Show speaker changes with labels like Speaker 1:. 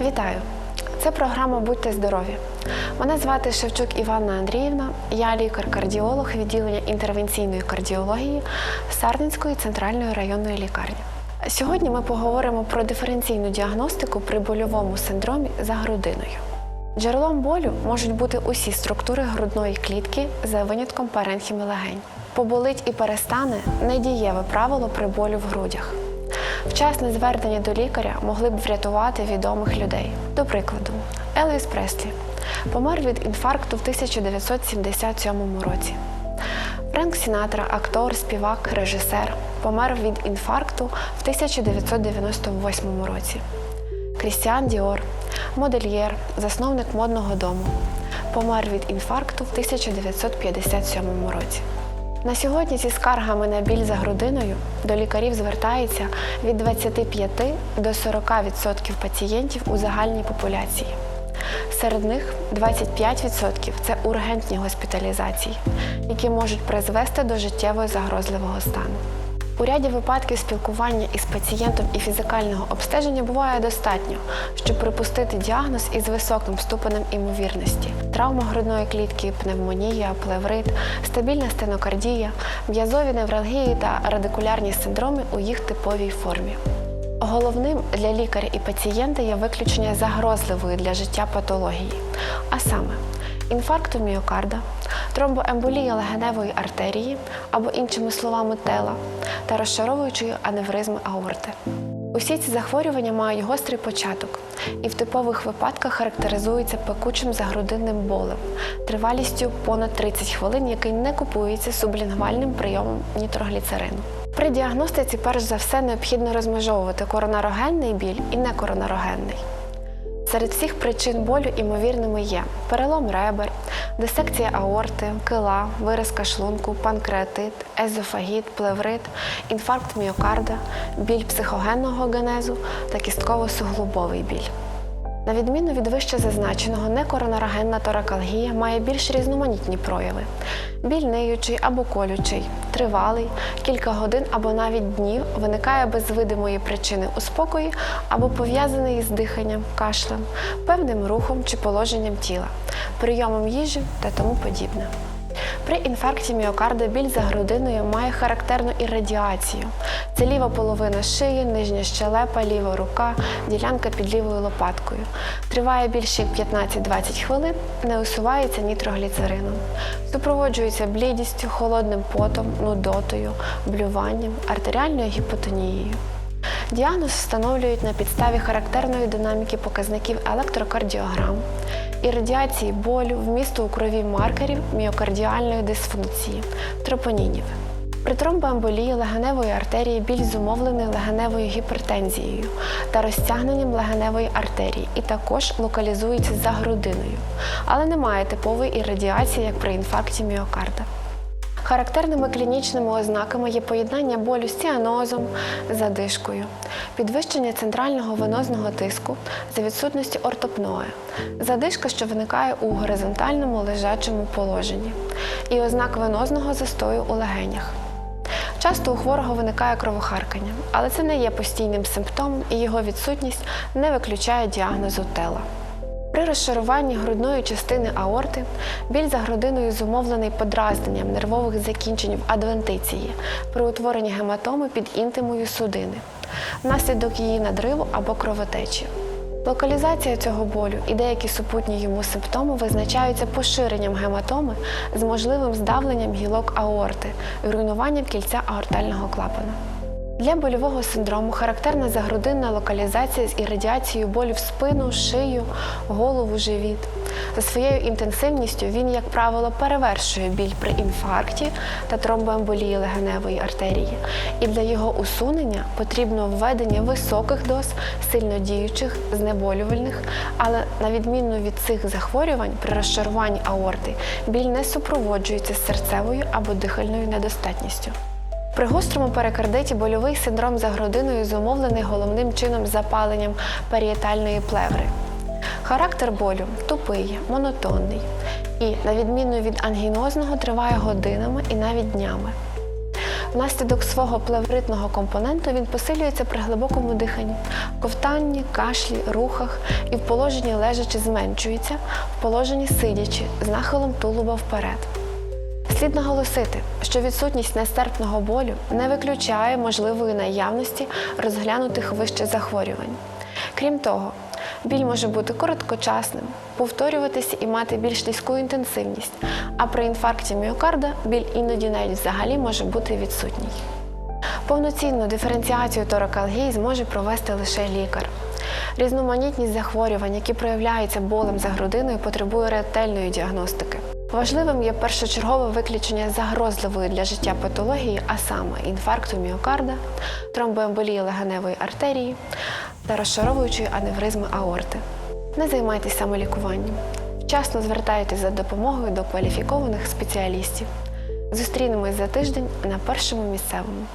Speaker 1: Вітаю! Це програма Будьте здорові. Мене звати Шевчук Іванна Андріївна. Я лікар-кардіолог відділення інтервенційної кардіології Сарненської центральної районної лікарні. Сьогодні ми поговоримо про диференційну діагностику при больовому синдромі за грудиною. Джерелом болю можуть бути усі структури грудної клітки за винятком паренхіми легень. Поболить і перестане недієве правило при болю в грудях. Вчасне звернення до лікаря могли б врятувати відомих людей. До прикладу, Елвіс Преслі помер від інфаркту в 1977 році. Френк Сінатра, актор, співак, режисер, помер від інфаркту в 1998 році. Крістіан Діор, модельєр, засновник модного дому, помер від інфаркту в 1957 році. На сьогодні зі скаргами на біль за грудиною до лікарів звертається від 25 до 40% пацієнтів у загальній популяції. Серед них 25% це ургентні госпіталізації, які можуть призвести до життєво загрозливого стану. У ряді випадків спілкування із пацієнтом і фізикального обстеження буває достатньо, щоб припустити діагноз із високим ступенем імовірності: травма грудної клітки, пневмонія, плеврит, стабільна стенокардія, м'язові невралгії та радикулярні синдроми у їх типовій формі. Головним для лікаря і пацієнта є виключення загрозливої для життя патології, а саме інфаркту міокарда, тромбоемболія легеневої артерії або іншими словами тела та розшаровуючої аневризми аорти. Усі ці захворювання мають гострий початок і в типових випадках характеризуються пекучим загрудинним болем, тривалістю понад 30 хвилин, який не купується сублінгвальним прийомом нітрогліцерину. При діагностиці, перш за все, необхідно розмежовувати коронарогенний біль і некоронарогенний. Серед всіх причин болю імовірними є перелом ребер, дисекція аорти, кила, виразка шлунку, панкреатит, езофагіт, плеврит, інфаркт міокарда, біль психогенного генезу та кістково-суглобовий біль. На відміну від вище зазначеного, некоронарогенна торакалгія має більш різноманітні прояви: біль ниючий або колючий, тривалий, кілька годин або навіть днів виникає без видимої причини у спокої або пов'язаний із диханням, кашлем, певним рухом чи положенням тіла, прийомом їжі та тому подібне. При інфаркті міокарда біль за грудиною має характерну іррадіацію. Це ліва половина шиї, нижня щелепа, ліва рука, ділянка під лівою лопаткою. Триває більше як 15-20 хвилин, не усувається нітрогліцерином. Супроводжується блідістю, холодним потом, нудотою, блюванням, артеріальною гіпотонією. Діагноз встановлюють на підставі характерної динаміки показників електрокардіограм і радіації болю, вмісту у крові маркерів міокардіальної дисфункції, тропонінів. При тромбоемболії легеневої артерії біль зумовлений легеневою гіпертензією та розтягненням легеневої артерії і також локалізується за грудиною, але немає типової ірадіації, як при інфаркті міокарда. Характерними клінічними ознаками є поєднання болю з ціанозом, задишкою, підвищення центрального венозного тиску за відсутності ортопної, задишка, що виникає у горизонтальному лежачому положенні, і ознак венозного застою у легенях. Часто у хворого виникає кровохаркання, але це не є постійним симптомом і його відсутність не виключає діагнозу тела. При розшаруванні грудної частини аорти біль за грудиною зумовлений подразненням нервових закінчень в адвентиції при утворенні гематоми під інтимою судини, внаслідок її надриву або кровотечі. Локалізація цього болю і деякі супутні йому симптоми визначаються поширенням гематоми з можливим здавленням гілок аорти і руйнуванням кільця аортального клапана. Для больового синдрому характерна загрудинна локалізація з іррадіацією болю в спину, шию, голову, живіт. За своєю інтенсивністю він, як правило, перевершує біль при інфаркті та тромбоемболії легеневої артерії. І для його усунення потрібно введення високих доз сильнодіючих, знеболювальних, але на відміну від цих захворювань при розшаруванні аорти біль не супроводжується серцевою або дихальною недостатністю. При гострому перикардиті больовий синдром за грудиною зумовлений головним чином запаленням парієтальної плеври. Характер болю тупий, монотонний і, на відміну від ангінозного, триває годинами і навіть днями. Внаслідок свого плевритного компоненту він посилюється при глибокому диханні, ковтанні, кашлі, рухах і в положенні лежачи зменшується, в положенні сидячи з нахилом тулуба вперед. Слід наголосити, що відсутність нестерпного болю не виключає можливої наявності розглянутих вище захворювань. Крім того, біль може бути короткочасним, повторюватися і мати більш низьку інтенсивність, а при інфаркті міокарда біль іноді навіть взагалі може бути відсутній. Повноцінну диференціацію торакалгії зможе провести лише лікар. Різноманітність захворювань, які проявляються болем за грудиною, потребує ретельної діагностики. Важливим є першочергове виключення загрозливої для життя патології, а саме інфаркту міокарда, тромбоемболії легеневої артерії та розшаровуючої аневризми аорти. Не займайтеся самолікуванням. Вчасно звертайтеся за допомогою до кваліфікованих спеціалістів. Зустрінемось за тиждень на першому місцевому.